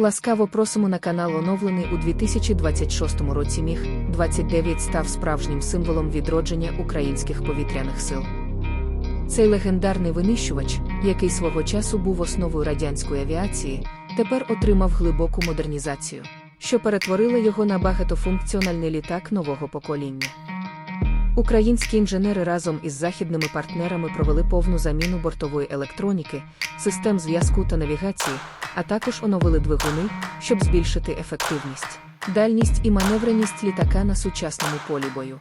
Ласкаво просимо на канал оновлений у 2026 році міг 29 став справжнім символом відродження українських повітряних сил. Цей легендарний винищувач, який свого часу був основою радянської авіації, тепер отримав глибоку модернізацію, що перетворила його на багатофункціональний літак нового покоління. Українські інженери разом із західними партнерами провели повну заміну бортової електроніки, систем зв'язку та навігації, а також оновили двигуни, щоб збільшити ефективність, дальність і маневреність літака на сучасному полі бою.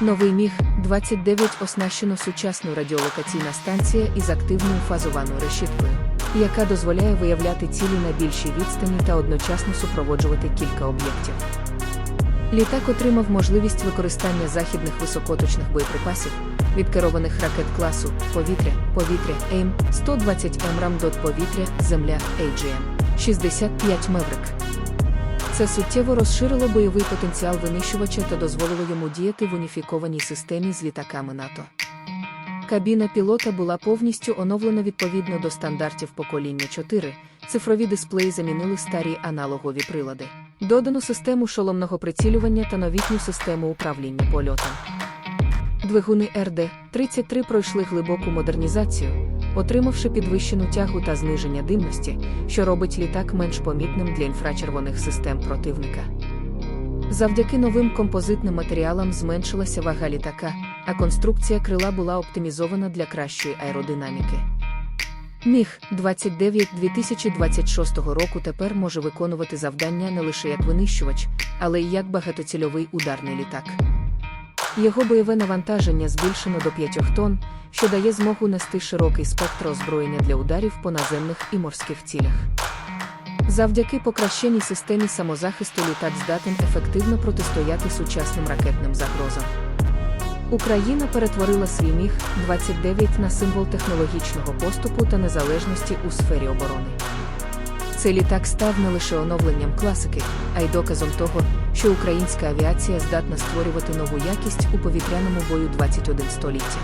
Новий Міг-29 оснащено сучасною радіолокаційна станція із активною фазованою решіткою, яка дозволяє виявляти цілі на більшій відстані та одночасно супроводжувати кілька об'єктів. Літак отримав можливість використання західних високоточних боєприпасів, відкерованих ракет класу повітря, повітря ЕМ, 120 МРАМ до повітря, земля AGM 65 Меврик. Це суттєво розширило бойовий потенціал винищувача та дозволило йому діяти в уніфікованій системі з літаками НАТО. Кабіна пілота була повністю оновлена відповідно до стандартів покоління 4, цифрові дисплеї замінили старі аналогові прилади. Додано систему шоломного прицілювання та новітню систему управління польотом. Двигуни РД-33 пройшли глибоку модернізацію, отримавши підвищену тягу та зниження димності, що робить літак менш помітним для інфрачервоних систем противника. Завдяки новим композитним матеріалам зменшилася вага літака, а конструкція крила була оптимізована для кращої аеродинаміки. Міг 29 2026 року тепер може виконувати завдання не лише як винищувач, але й як багатоцільовий ударний літак. Його бойове навантаження збільшено до 5 тонн, що дає змогу нести широкий спектр озброєння для ударів по наземних і морських цілях. Завдяки покращеній системі самозахисту літак здатен ефективно протистояти сучасним ракетним загрозам. Україна перетворила свій міг 29 на символ технологічного поступу та незалежності у сфері оборони. Цей літак став не лише оновленням класики, а й доказом того, що українська авіація здатна створювати нову якість у повітряному бою 21 століття.